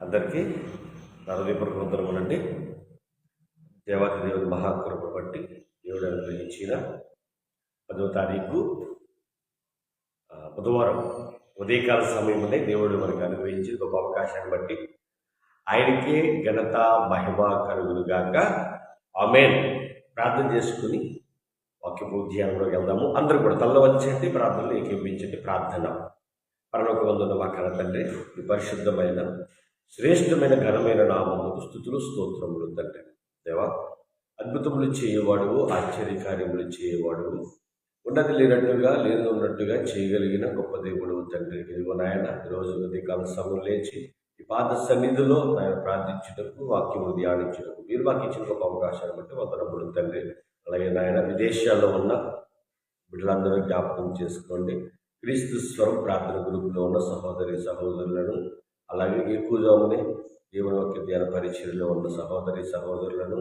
అందరికీ నరదీపురకు వందరములండి దేవాది దేవుని మహాకృప బట్టి దేవుడు అనుగ్రహించిన పదో తారీఖు బుధవారం ఉదయకాల సమయంలో దేవుడు మనకు అనుగ్రహించి గొప్ప అవకాశాన్ని బట్టి ఆయనకే ఘనత మహిమ కలుగులుగాక ఆమెన్. ప్రార్థన చేసుకుని వాక్యపు ధ్యానంలోకి వెళ్దాము. అందరూ కూడా తల్ల వచ్చేయండి ప్రార్థనలు ఏకీపించండి ప్రార్థన. పరలోక వందున్న మా కళ తండ్రి ఈ పరిశుద్ధమైన శ్రేష్టమైన ఘనమైన నామములకు స్థుతులు స్తోత్రములు తండ్రి. దేవా అద్భుతములు చేయవాడు ఆశ్చర్యకార్యములు చేయవాడు ఉన్నది లేనట్టుగా లేని ఉన్నట్టుగా చేయగలిగిన గొప్ప దేవుడు తండ్రి. ఇదిగో నాయన ఈరోజు ఉదయకాల సమయం లేచి ఈ పాద సన్నిధిలో ఆయన ప్రార్థించుటకు వాక్యము ధ్యానించుటకు మీరు మాకు ఇచ్చిన గొప్ప అవకాశాన్ని బట్టి వందనములు తండ్రి. అలాగే నాయన విదేశాల్లో ఉన్న బిడ్డలందరూ జ్ఞాపకం చేసుకోండి. క్రీస్తు స్వరం ప్రార్థన గ్రూపులో ఉన్న సహోదరి సహోదరులను అలాగే ఎక్కువగానే దేవుని యొక్క ధ్యాన పరిచయలో ఉన్న సహోదరి సహోదరులను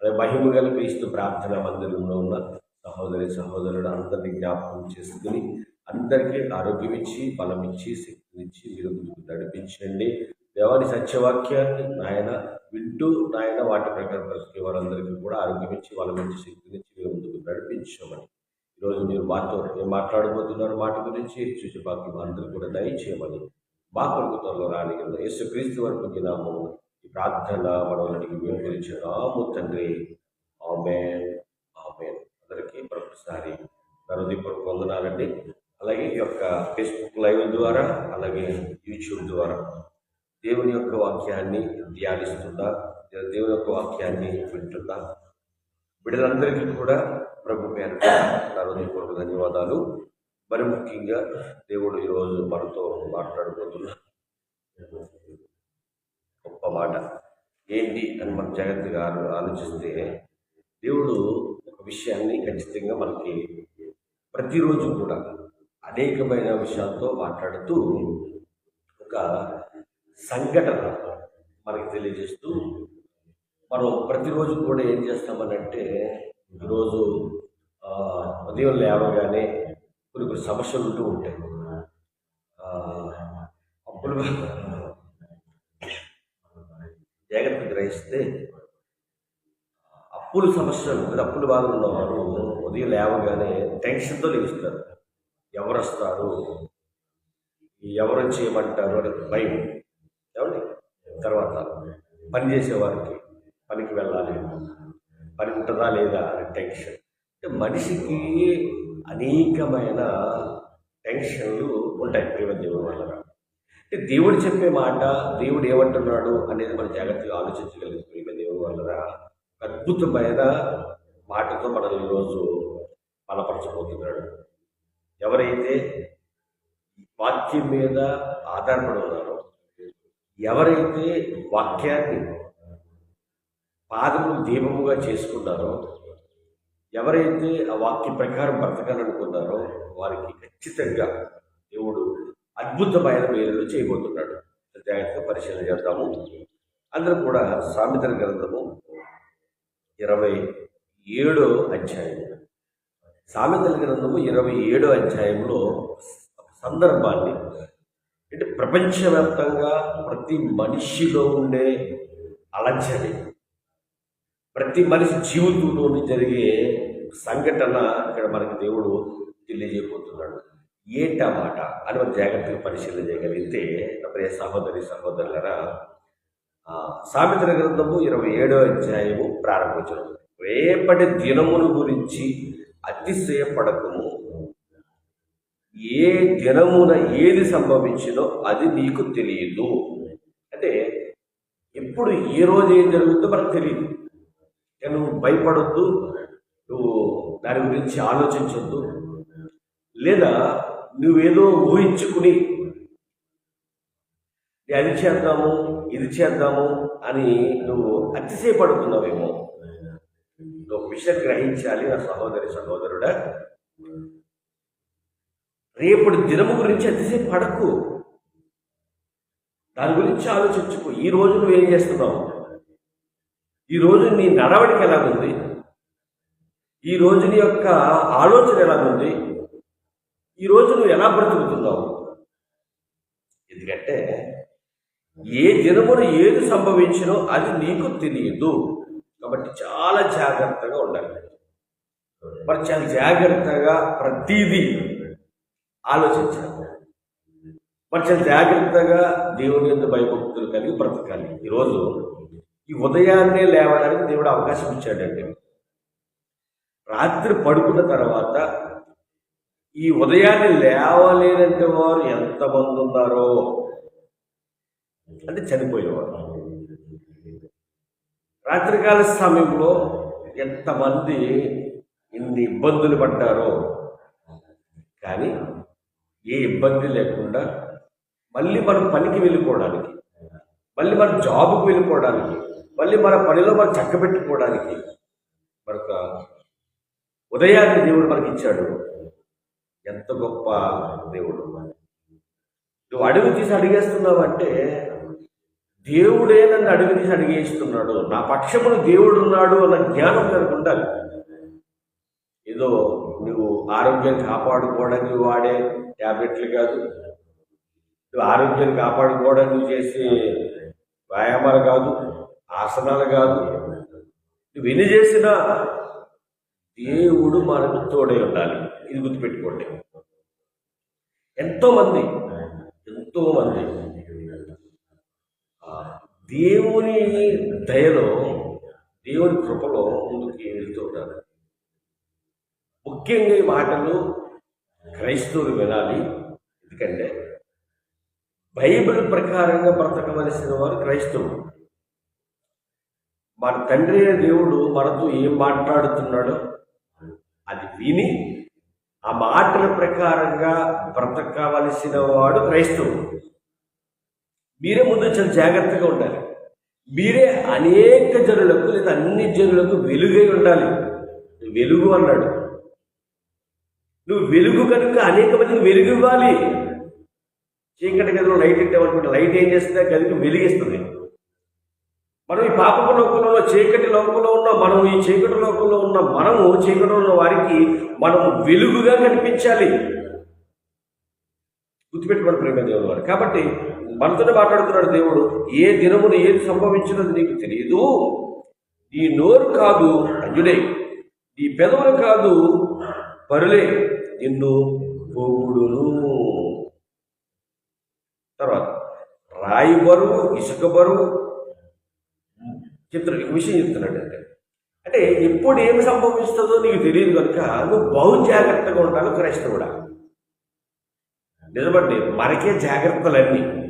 అలాగే మహిమ గల క్రీస్తు ప్రార్థన మందిరంలో ఉన్న సహోదరి సహోదరులను అందరినీ జ్ఞాపకం చేసుకుని అందరికీ ఆరోగ్యం ఇచ్చి బలం ఇచ్చి శక్తినిచ్చి మీరు ముందుకు నడిపించండి. దేవాని సత్యవాక్యాన్ని నాయన వింటూ నాయన వాటి ప్రకారం బ్రతికే వారందరికీ కూడా ఆరోగ్యం ఇచ్చి వాళ్ళ మంచి శక్తినిచ్చి మేము ముందుకు నడిపించమని. ఈరోజు మీరు మాతో ఏం మాట్లాడబోతున్నారు? మాట గురించి చూసి బాకీ అందరూ కూడా దయచేయమని మా ప్రభుత్వంలో రాని యేసుక్రీస్తు వరకు దినాము ఈ ప్రార్థన మనవలనికి రాము తండ్రి. ఆమె ఆమె అందరికీ మరొకసారి నరదీపూర్వక వందనాలండి. అలాగే ఈ యొక్క ఫేస్బుక్ లైవ్ ద్వారా అలాగే యూట్యూబ్ ద్వారా దేవుని యొక్క వాక్యాన్ని ధ్యానిస్తుందా? దేవుని యొక్క వాక్యాన్ని వింటుందా? బిడ్డలందరికీ కూడా ప్రభు పేరు హృదయపూర్వక ధన్యవాదాలు. మరి ముఖ్యంగా దేవుడు ఈరోజు మనతో మాట్లాడబోతున్న గొప్ప మాట. ఏంటి అని మన జాగ్రత్తగా గారు ఆలోచిస్తే దేవుడు ఒక విషయాన్ని ఖచ్చితంగా మనకి ప్రతిరోజు కూడా అనేకమైన విషయాలతో మాట్లాడుతూ ఒక సంఘటన మనకి తెలియజేస్తూ మనం ప్రతిరోజు కూడా ఏం చేస్తామనంటే ఈరోజు ఉదయం లేవగానే కొన్ని కొన్ని సమస్యలు ఉంటూ ఉంటాయి. అప్పులు జాగ్రత్త గ్రహిస్తే అప్పుల సమస్యలు అప్పులు బాగా ఉన్నవారు ఉదయం లేవగానే టెన్షన్తో లేస్తారు. ఎవరు వస్తారు ఎవరు చేయమంటారు? అని భయం. ఏమండి? తర్వాత పని చేసేవారికి పనికి వెళ్ళాలి పని ఉంటుందా లేదా అనే టెన్షన్. అంటే మనిషికి అనేకమైన టెన్షన్లు ఉంటాయి ప్రేమ దేవుని వల్ల. అంటే దేవుడు చెప్పే మాట దేవుడు ఏమంటున్నాడు అనేది మనం జాగ్రత్తగా ఆలోచించగలిగిన ప్రేమ దేవుని వల్ల. అద్భుతమైన మాటతో మనల్ని ఈరోజు బలపరచబోతున్నాడు. ఎవరైతే వాక్యం మీద ఆధారపడి ఉన్నారో ఎవరైతే వాక్యాన్ని పాదము దీపముగా చేసుకున్నారో ఎవరైతే ఆ వాక్య ప్రకారం బ్రతకాలనుకున్నారో వారికి ఖచ్చితంగా దేవుడు అద్భుతమైన మేలు చేయబోతున్నాడు. జాగ్రత్తగా పరిశీలన చేద్దాము. అందరూ కూడా సామెతల గ్రంథము ఇరవై ఏడో అధ్యాయం. సామెతల గ్రంథము ఇరవై ఏడో అధ్యాయంలో సందర్భాన్ని అంటే ప్రపంచవ్యాప్తంగా ప్రతి మనిషిలో ఉండే అలజడి ప్రతి మనిషి జీవితంలోని జరిగే సంఘటన ఇక్కడ మనకి దేవుడు తెలియజేయబోతున్నాడు. ఏంటా మాట? అని మనం జాగ్రత్తగా పరిశీలన చేయగలిగితే ప్రియ సహోదరి సహోదరులరా ఆ, సామెతల గ్రంథము ఇరవై ఏడో అధ్యాయము ప్రారంభించడం రేపటి దినమును గురించి అతిశయపడకము. ఏ దినమున ఏది సంభవించినో అది నీకు తెలియదు. అంటే ఎప్పుడు ఏ రోజు ఏం జరుగుతుందో మనకు తెలియదు. నువ్వు భయపడొద్దు నువ్వు దాని గురించి ఆలోచించొద్దు. లేదా నువ్వేదో ఊహించుకుని అది చేద్దాము ఇది చేద్దాము అని నువ్వు అతిశయపడుతున్నావేమో. నువ్వు మిషన్ విషయం గ్రహించాలి నా సహోదరి సహోదరుడా. రేపటి దినము గురించి అతిశయం పడకు. దాని గురించి ఆలోచించుకో. ఈ రోజు నువ్వు ఏం చేస్తున్నావు? ఈ రోజు నీ నడవడిక ఎలా ఉంది ఈ రోజుని యొక్క ఆలోచన ఎలాగుంది? ఈ రోజు నువ్వు ఎలా బ్రతుకుతున్నావు? ఎందుకంటే ఏ దినమును ఏది సంభవించినో అది నీకు తెలియదు. కాబట్టి చాలా జాగ్రత్తగా ఉండాలి. మరి చాలా జాగ్రత్తగా ప్రతిదీ ఆలోచించాలి. మరి చాలా జాగ్రత్తగా దేవుని యొక్క భయభక్తులు కలిగి బ్రతకాలి. ఈరోజు ఈ ఉదయాన్నే లేవడానికి దేవుడు అవకాశం ఇచ్చాడండి. రాత్రి పడుకున్న తర్వాత ఈ ఉదయాన్నే లేవలేనంటే వారు ఎంతమంది ఉన్నారో? అంటే చనిపోయేవారు. రాత్రికాల సమయంలో ఎంతమంది ఇన్ని ఇబ్బందులు పడ్డారో? కానీ ఏ ఇబ్బంది లేకుండా మళ్ళీ మనం పనికి వెళ్ళిపోవడానికి మళ్ళీ మన జాబ్కి వెళ్ళిపోవడానికి మళ్ళీ మన పనిలో మనం చక్కబెట్టుకోవడానికి మరొక ఉదయాన్ని దేవుడు మనకి ఇచ్చాడు ఎంత గొప్ప దేవుడు నువ్వు అడుగు తీసి అడిగేస్తున్నావంటే దేవుడే నన్ను అడుగు తీసి అడిగేస్తున్నాడు. నా పక్షమును దేవుడున్నాడు అన్న జ్ఞానం కనుక ఉండాలి. ఏదో నువ్వు ఆరోగ్యాన్ని కాపాడుకోవడానికి వాడే ట్యాబ్లెట్లు కాదు. నువ్వు ఆరోగ్యాన్ని కాపాడుకోవడానికి చేసే వ్యాయామాలు కాదు ఆసనాలు కాదు. నువ్వు ఎన్ని చేసినా దేవుడు మనకు తోడే ఉండాలి. ఇది గుర్తుపెట్టుకోండి. ఎంతోమంది ఎంతోమంది దేవుని దయలో దేవుని కృపలో ముందుకు వెళ్తూ ఉంటారు ముఖ్యంగా ఈ మాటలు క్రైస్తవులు వినాలి. ఎందుకంటే బైబిల్ ప్రకారంగా బ్రతకవలసిన వారు క్రైస్తవులు. మన తండ్రి దేవుడు మనతో ఏం మాట్లాడుతున్నాడో అది విని ఆ మాటల ప్రకారంగా బ్రతకవలసిన వాడు క్రైస్తవుడు. మీరే ముందు చాలా జాగ్రత్తగా ఉండాలి. మీరే అనేక జనులకు లేదా అన్ని జనులకు వెలుగై ఉండాలి. వెలుగు అన్నాడు. నువ్వు వెలుగు కనుక అనేక మందికి వెలుగు ఇవ్వాలి చీకటి గదిలో లైట్ ఇట్టామనుకుంటే లైట్ ఏం చేస్తుంది? గదికి వెలిగిస్తుంది. మనం ఈ పాపపు లోకంలో చీకటి లోకంలో ఉన్న మనం ఈ చీకటి లోకంలో ఉన్న మనము చీకటిలో ఉన్న వారికి మనం వెలుగుగా కనిపించాలి. గుర్తుపెట్టుకోండి ప్రేమ దేవుడు వారు. కాబట్టి మనతోనే మాట్లాడుతున్నాడు దేవుడు ఏ దినమున ఏది సంభవించినది నీకు తెలియదు నీ నోరు కాదు అంజుడే. నీ పెదవులు కాదు పరులే. నిన్ను పోగుడును. తర్వాత రాయి బరువు ఇసుక బరువు. చిత్ర విషయం చెప్తున్నాడు అంటే. అంటే ఎప్పుడు ఏమి సంభవిస్తుందో నీకు తెలియదు కనుక నువ్వు బహు జాగ్రత్తగా ఉండాలి క్రైస్తవుడా. నిజమండి మనకే జాగ్రత్తలన్నీ.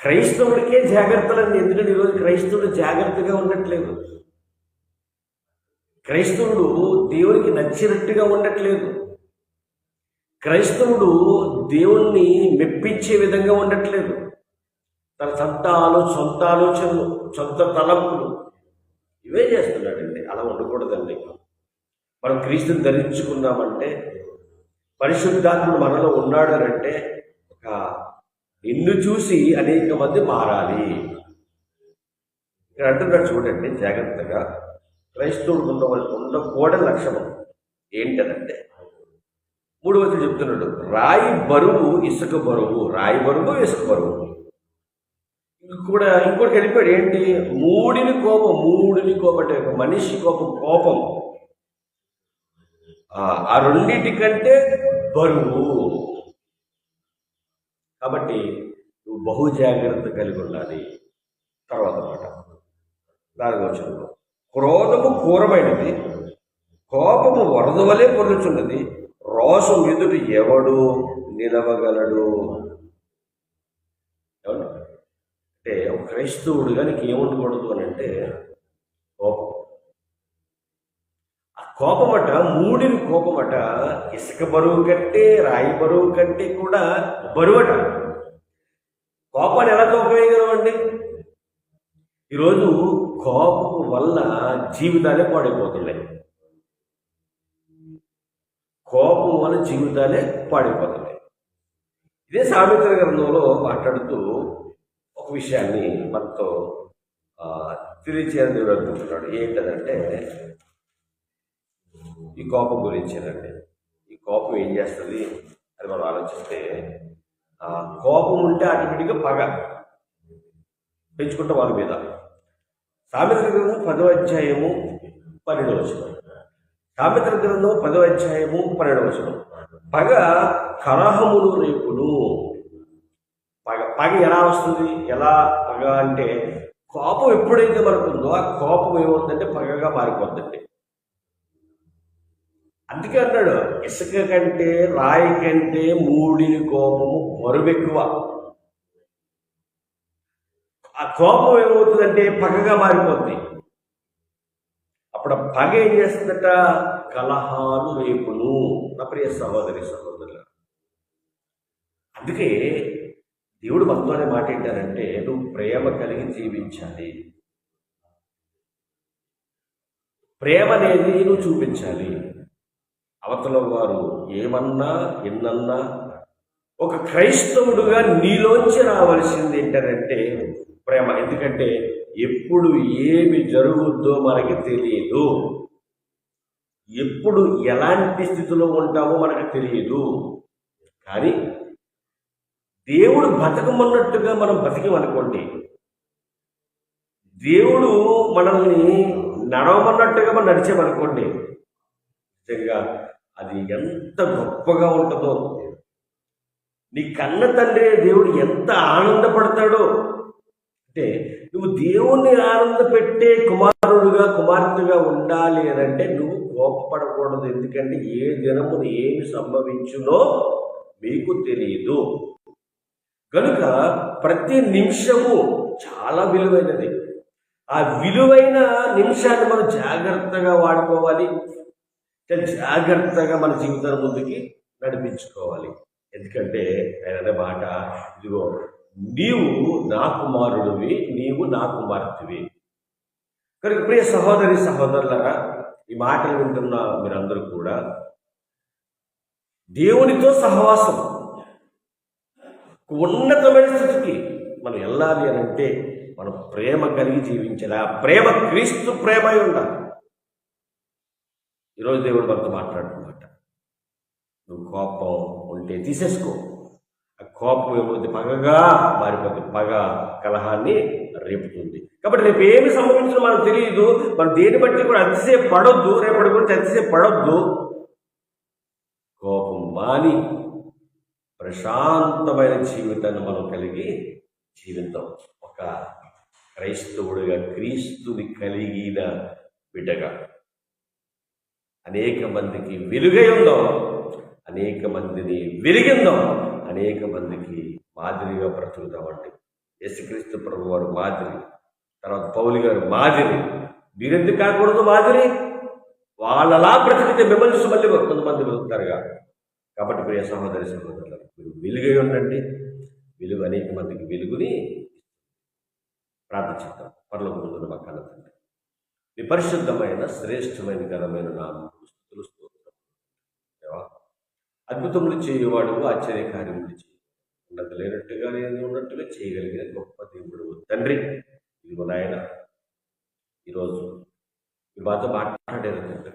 క్రైస్తవుడికే జాగ్రత్తలన్నీ. ఎందుకంటే ఈరోజు క్రైస్తవుడు జాగ్రత్తగా ఉండట్లేదు. క్రైస్తవుడు దేవునికి నచ్చినట్టుగా ఉండట్లేదు. క్రైస్తవుడు దేవుణ్ణి మెప్పించే విధంగా ఉండట్లేదు. తన సొంత ఆలో సొంత ఆలోచనలు సొంత తలంపులు ఇవే చేస్తున్నాడండి. అలా ఉండకూడదండి. మనం క్రీస్తుని ధరించుకున్నామంటే పరిశుద్ధాత్ముడు మనలో ఉన్నాడు అంటే ఒక నిన్ను చూసి అనేక మంది మారాలి. ఇక్కడ అంటున్నాడు చూడండి జాగ్రత్తగా. క్రైస్తవుడు ఉండవలసి ఉండకూడని లక్షణం ఏంటనంటే మూడు వచ్చి చెప్తున్నాడు రాయి బరువు ఇసుక బరువు రాయి బరువు ఇసుక బరువు. కూడా ఇంకోటి వెళ్ళిపోయాడు ఏంటి? మూడిని కోపం మూడిని కోపం అంటే మనిషి కోపం కోపం. ఆ, రెండింటికంటే కంటే బరువు. కాబట్టి నువ్వు బహు జాగ్రత్త కలిగి ఉండాలి. తర్వాత మాట. దాని వచ్చిన క్రోధము కూరమైనది కోపము వరద వలె పొందుచున్నది రోషం ఎదుటి ఎవడు నిలవగలడు? అంటే ఒక క్రైస్తవుడుగా నీకు ఏముండకూడదు అని అంటే కోపం. ఆ కోపమట మూడిని కోపమట ఇసుక బరువు కంటే రాయి బరువు కంటే కూడా బరువట. కోపాన్ని ఎలా తోకవేయగలమండి ఈరోజు కోపం వల్ల జీవితాలే పాడైపోతున్నాయి. కోపం వల్ల జీవితాలే పాడైపోతున్నాయి. ఇదే సామెతల గ్రంథంలో మాట్లాడుతూ ఒక విషయాన్ని మనతో తెలియచేయాలని దేవుడు అనుకుంటున్నాడు ఏంటంటే ఈ కోపం గురించేనండి. ఈ కోపం ఏం చేస్తుంది అని మనం ఆలోచిస్తే కోపం ఉంటే ఆటోమేటిక్గా పగ పెంచుకుంటాం వాళ్ళ మీద. సామెతల గ్రంథం పదో అధ్యాయము పన్నెండవ వచనం. సామెతల గ్రంథం పదో అధ్యాయము పన్నెండవ వచనం. పగ కలహములు రేపులు పగ పగ ఎలా వస్తుంది? ఎలా? పగ అంటే కోపం ఎప్పుడైతే మనకు ఉందో ఆ కోపం ఏమవుతుందంటే పగగా మారిపోతుందండి అందుకే అన్నాడు ఇసుక కంటే రాయి కంటే మూడిని కోపము బరువెక్కువ. ఆ కోపం ఏమవుతుందంటే పగగా మారిపోతుంది అప్పుడు పగ ఏం చేస్తుందట? కలహాలు రేపును నా ప్రియ సహోదరి సహోదరులు అందుకే దేవుడు భక్తులనే మాట ఏంటారంటే నువ్వు ప్రేమ కలిగి జీవించాలి. ప్రేమ అనేది నువ్వు చూపించాలి. అవతల వారు ఏమన్నా ఎన్నన్నా ఒక క్రైస్తవుడుగా నీలోంచి రావాల్సింది ఏంటంటే ప్రేమ. ఎందుకంటే ఎప్పుడు ఏమి జరుగుద్దో మనకి తెలియదు ఎప్పుడు ఎలాంటి స్థితిలో ఉంటామో మనకు తెలియదు కానీ దేవుడు బతకమన్నట్టుగా మనం బతికమనుకోండి దేవుడు మనల్ని నడవమన్నట్టుగా మనం నడిచామనుకోండి నిజంగా అది ఎంత గొప్పగా ఉంటుందో. నీ కన్న తండ్రి దేవుడు ఎంత ఆనందపడతాడో అంటే నువ్వు దేవుణ్ణి ఆనందపెట్టే కుమారుడుగా కుమార్తెగా ఉండాలి అని అంటే నువ్వు కోపపడకూడదు. ఎందుకంటే ఏ దినమున ఏమి సంభవించునో మీకు తెలియదు కనుక ప్రతి నిమిషము చాలా విలువైనది. ఆ విలువైన నిమిషాన్ని మనం జాగ్రత్తగా వాడుకోవాలి. జాగ్రత్తగా మన జీవితాన్ని ముందుకి నడిపించుకోవాలి. ఎందుకంటే ఆయన మాట ఇదిగో నీవు నా కుమారుడివి నీవు నా కుమార్తెవి. కనుక ప్రియ సహోదరి సహోదరులరా ఈ మాటలు వింటున్న మీరందరూ కూడా దేవునితో సహవాసం ఉన్నతమైన స్థితికి మనం వెళ్ళాలి అని అంటే మనం ప్రేమ కలిగి జీవించాలి ఆ ప్రేమ క్రీస్తు ప్రేమ అయి ఉండాలి. ఈరోజు దేవుడు మనతో మాట్లాడుతున్నమాట. నువ్వు కోపం ఉంటే తీసేసుకో. కోపం ఏమవుతుంది పగగా మారిపోతుంది పగ కలహాన్ని రేపుతుంది. కాబట్టి రేపు ఏమి సంభవించిందో మనకు తెలియదు మనం దేని బట్టి కూడా అతిసేపు పడొద్దు రేపటి గురించి అతిసేపు పడొద్దు కోపం మాని ప్రశాంతమైన జీవితాన్ని మనం కలిగి జీవితం. ఒక క్రైస్తవుడిగా క్రీస్తుని కలిగిన బిడ్డగా. అనేక మందికి వెలుగై ఉందాం. అనేక మందిని వెలిగిందాం అనేక మందికి మాదిరిగా బ్రతుకుదామండి యేసుక్రీస్తు ప్రభు వారు మాదిరి. తర్వాత పౌలి గారు మాదిరి. మీరెందుకు కాకూడదు మాదిరి? వాళ్ళలా బ్రతికితే మిమ్మల్ని సుమల్లి కొంతమంది బ్రతుకుతారుగా. కాబట్టి ప్రియ సహోదరి సహోదరులు మీరు వెలుగై ఉండండి. వెలుగు అనేక మందికి వెలుగుని ప్రార్థించుతాం పర్ల ముందు మా కళ్ళ తండ్రి మీ పరిశుద్ధమైన శ్రేష్టమైన ఘనమైన నామం అద్భుతములు చేయవాడు ఆశ్చర్యకార్యములు చేయి. ఉన్నది లేనట్టుగా నేను ఉన్నట్టుగా చేయగలిగిన గొప్ప దేవుడు తండ్రి. ఇదిగో నాయన ఈరోజు మీ మాతో మాట్లాడారు తండ్రి.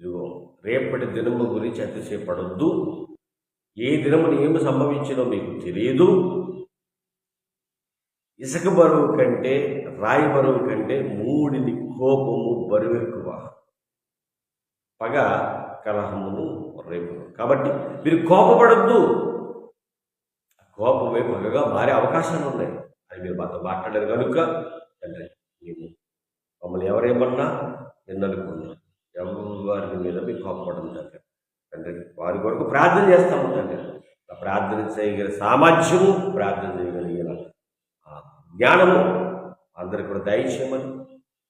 ఇదిగో రేపటి దినము గురించి అతిశయపడొద్దు ఏ దినమున ఏమి సంభవించినో మీకు తెలియదు. ఇసుక బరువు కంటే రాయి బరువు కంటే మూడిని కోపము బరువు ఎక్కువ. పగ కలహమును రేపు. కాబట్టి మీరు కోపపడద్దు. కోపమే పగగా మారే అవకాశాలు ఉన్నాయి. అది మీరు మాతో మాట్లాడారు కనుక తండ్రి మేము మమ్మల్ని ఎవరేమన్నా నిన్ననుకున్నా ఎవరి మీద మీరు కోపపడదు తండ్రి. తండ్రి వారి కొరకు ప్రార్థన చేస్తాము తండ్రి. ప్రార్థన చేయగల సామర్థ్యము ప్రార్థన చేయగలిగిన జ్ఞానము అందరికి కూడా దయచేయమని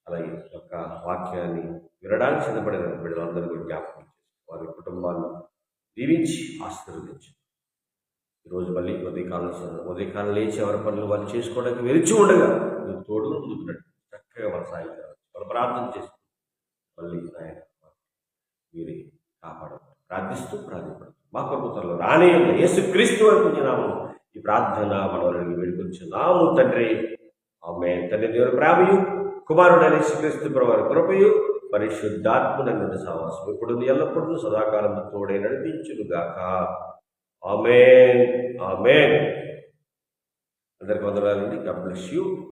అలాగే యొక్క వాక్యాన్ని వినడానికి సిద్ధపడిన బిడ్డలందరూ కూడా జ్ఞాపకం వారి కుటుంబాన్ని దీవించి ఆశీర్వదించు. ఈరోజు మళ్ళీ ఉదయకాలం ఉదయకాలం లేచి ఎవరి పనులు వాళ్ళు చేసుకోవడానికి వెలిచి ఉండగా నువ్వు తోడు ముందుకు చక్కగా వాళ్ళ సాయం వాళ్ళు ప్రార్థన చేసి మళ్ళీ నాయన మీరే కాపాడమని ప్రార్థిస్తూ ప్రార్థిపడుతూ మా ప్రభుత్వంలో రానే యేసు క్రీస్తు అనుకుంటున్నాము ఈ ప్రార్థన మనవరిని వేడుకొంచున్నాము తండ్రి. ఆమె తండ్రి దేవుని ప్రేమయు కుమారుడు అనేసి క్రీస్తు ప్రభు కృపయు. పరిశుద్ధాత్మనందు సహవాసం ఇప్పుడు ఎల్లప్పుడూ సదాకాలం తోడే నడిపించునుగాక. ఆమెన్. ఆమెన్. అందరికి వందనాలండి. God bless you